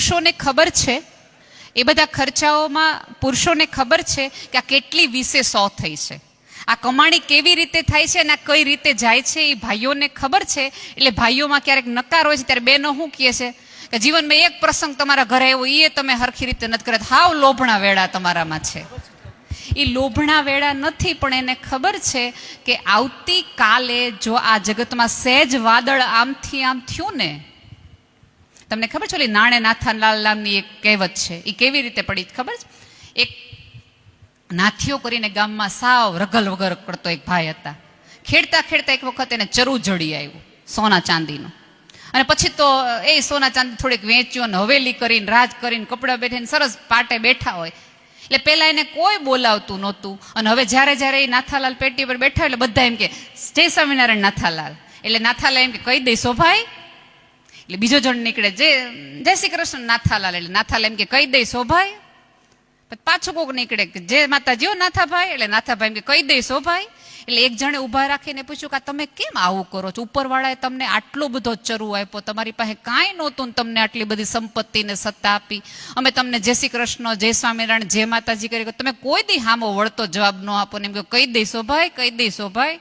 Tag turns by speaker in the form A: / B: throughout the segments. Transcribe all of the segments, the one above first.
A: પુરુષોને ખબર છે? એ બધા ખર્ચાઓમાં પુરુષોને ખબર છે કે આ કેટલી વીસે સો થઈ છે? આ કમાણી કેવી રીતે થાય છે અને આ કઈ રીતે જાય છે એ ભાઈઓને ખબર છે? એટલે ભાઈઓમાં ક્યારેક નકાર હોય છે, ત્યારે બેનો શું કહે છે? કે જીવનમાં એક પ્રસંગ તમારા ઘરે આવ્યો એ તમે હરખી રીતે નથી કરતા. હાવ લોભણા વેળા તમારામાં છે. એ લોભણા વેળા નથી, પણ એને ખબર છે કે આવતીકાલે જો આ જગતમાં સહેજ વાદળ આમથી આમ થયું ને તમને ખબર છે ઓલી નાણે નાથાલાલ નામની એક કહેવત છે? એ કેવી રીતે પડી ખબર છે? એક નાથીઓ કરીને ગામમાં સાવ રગલ વગર કરતો એક ભાઈ હતા. ખેડતા ખેડતા એક વખત એને ચરુ જડી આવ્યું, સોના ચાંદીનું. અને પછી તો એ સોના ચાંદી થોડીક વેચ્યો અને હવેલી કરીને, રાજ કરીને, કપડાં બેઠીને સરસ પાટે બેઠા હોય. એટલે પહેલાં એને કોઈ બોલાવતું નહોતું. અને હવે જ્યારે જ્યારે એ નાથાલાલ પેટી પર બેઠા એટલે બધા એમ કે, જય સ્વામિનારાયણ નાથાલાલ. એટલે નાથાલાલ એમ કે, કહી દઈશો ભાઈ એટલે બીજો જણ નીકળે જે, જય શ્રી કૃષ્ણ નાથાલાલ, એટલે નાથાલાલ એમ કે કહી દઈ ભાઈ પછી પાછું કોક નીકળે કે જે માતાજી હો નાથાભાઈ, એટલે નાથાભાઈ એમ કે કહી દઈ ભાઈ એટલે એક જણે ઊભા રાખીને પૂછ્યું કે તમે કેમ આવું કરો છો? ઉપરવાળાએ તમને આટલો બધો ચરુ આપ્યો, તમારી પાસે કાંઈ નહોતું તમને આટલી બધી સંપત્તિ ને સત્તા આપી. અમે તમને જય શ્રી કૃષ્ણ, જય સ્વામિનારાયણ, જય માતાજી કરી. તમે કોઈ દી હામો વળતો જવાબ ન આપો ને એમ કે કહી દઈ ભાઈ કહી દઈ ભાઈ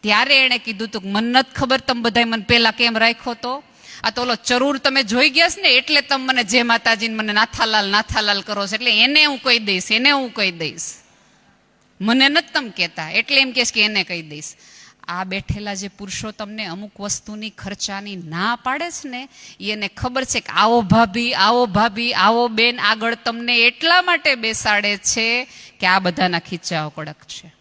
A: ત્યારે એણે કીધું તું મન નથી ખબર તમે બધાએ મને પહેલાં કેમ રાખ્યો તો? આ તો ઓલો ચરૂર તમે જોઈ ગયા છે ને, એટલે તમે મને જે માતાજીને મને નાથાલાલ નાથાલાલ કરો છો. એટલે એને હું કહી દઈશ, એને હું કહી દઈશ. મને નથી તમે કહેતા, એટલે એમ કહેશ કે એને કહી દઈશ. આ બેઠેલા જે પુરુષો તમને અમુક વસ્તુની ખર્ચાની ના પાડે છે ને એને ખબર છે કે આવો ભાભી આવો ભાભી, આવો બેન આગળ તમને એટલા માટે બેસાડે છે કે આ બધાના ખીચાઓ કડક છે.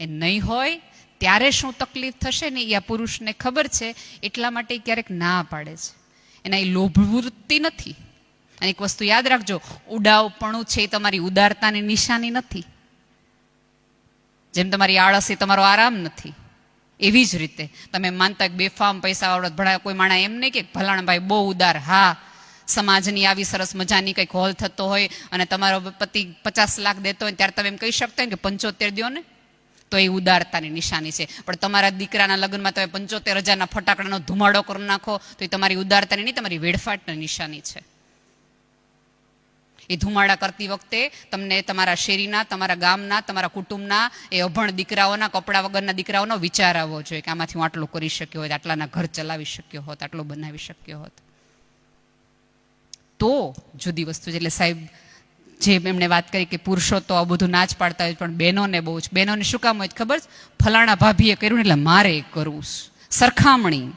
A: એ નહીં હોય ત્યારે શું તકલીફ થશે ને એ આ પુરુષને ખબર છે, એટલા માટે ક્યારેક ના પાડે છે. એના એ લોભવૃત્તિ નથી. અને એક વસ્તુ યાદ રાખજો, ઉડાવપણું છે એ તમારી ઉદારતાની નિશાની નથી. જેમ તમારી આળસ એ તમારો આરામ નથી. એવી જ રીતે, તમે માનતા બેફામ પૈસા વાળો ભણા કોઈ માણા એમ નહીં કે ભલાણભાઈ બહુ ઉદાર, હા, સમાજની આવી સરસ મજાની કંઈક હોલ થતો હોય અને તમારો પતિ પચાસ લાખ દેતો હોય ત્યારે તમે એમ કહી શકતા હોય કે પંચોતેર દો ને. તો એ ઉદારતાની નિશાની છે. પણ તમારા દીકરાના લગ્નમાં તમે પંચોતેર હજારના ફટાકડાનો ધુમાડો કરી નાખો, તો એ તમારી ઉદારતાની નહીં, તમારી વેડફાટની નિશાની છે. એ ધુમાડા કરતી વખતે તમને તમારા શેરીના, તમારા ગામના, તમારા કુટુંબના, એ અભણ દીકરાઓના, કપડા વગરના દીકરાઓનો વિચાર આવવો જોઈએ કે આમાંથી હું આટલું કરી શક્યો હોત, આટલાના ઘર ચલાવી શક્યો હોત, આટલું બનાવી શક્યો હોત. તો જુદી વસ્તુ છે. એટલે સાહેબ જે એમણે વાત કરી કે પુરુષો તો આ બધું ના જ પાડતા હોય, પણ બહેનોને બહુ જ. બહેનોને શું કામ હોય ખબર ફલાણા ભાભીએ કર્યું ને એટલે મારે કરવું સરખામણી.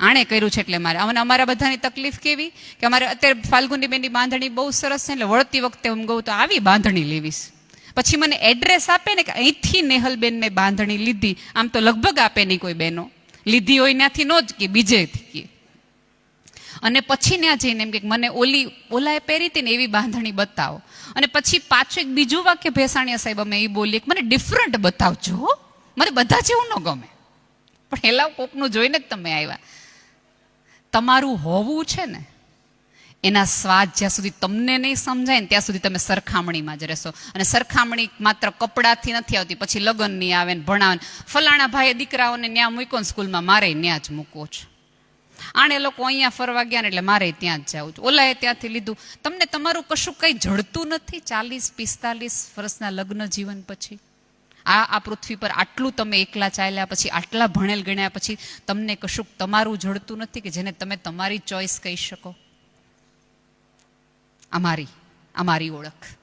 A: આણે કર્યું છે એટલે મારે. અને અમારા બધાની તકલીફ કેવી? કે અમારે અત્યારે ફાલ્ગુની બેનની બાંધણી બહુ સરસ છે એટલે વળતી વખતે હું ગઉં તો આવી બાંધણી લેવીશ. પછી મને એડ્રેસ આપે ને કે અહીંથી નેહલબેન મેં બાંધણી લીધી. આમ તો લગભગ આપે નહીં કોઈ બહેનો. લીધી હોય ત્યાંથી નો જ કે બીજેથી. અને પછી ત્યાં જઈને એમ કે મને ઓલી ઓલાએ પહેરી હતી ને એવી બાંધણી બતાવો. અને પછી પાછું એક બીજું વાક્ય ભેસાણીયા સાહેબ અમે એ બોલીએ કે મને ડિફરન્ટ બતાવજો. મને બધા જેવું ન ગમે. પણ એલા કોકનું જોઈને જ તમે આવ્યા તમારું હોવું છે ને, એના સ્વાદ જ્યાં સુધી તમને નહીં સમજાય ને ત્યાં સુધી તમે સરખામણીમાં જ રહેશો. અને સરખામણી માત્ર કપડાથી નથી આવતી, પછી લગ્નની આવે ને ભણાવે ફલાણા ભાઈએ દીકરાઓને ન્યા મૂક્યો ને સ્કૂલમાં, મારે ન્યા જ મૂકવો છે. આણે લોકો અહીંયા ફરવા ગયા ને એટલે મારે ત્યાં જ જવું છે. ઓલાએ ત્યાંથી લીધું. તમને તમારું કશું કંઈ જડતું નથી? ચાલીસ, પિસ્તાલીસ વર્ષના લગ્ન જીવન પછી? આ આ પૃથ્વી પર આટલું તમે એકલા ચાલ્યા પછી, આટલા ભણેલ ગણ્યા પછી તમને કશુંક તમારું જડતું નથી કે જેને તમે તમારી ચોઈસ કહી શકો? અમારી અમારી ઓળખ.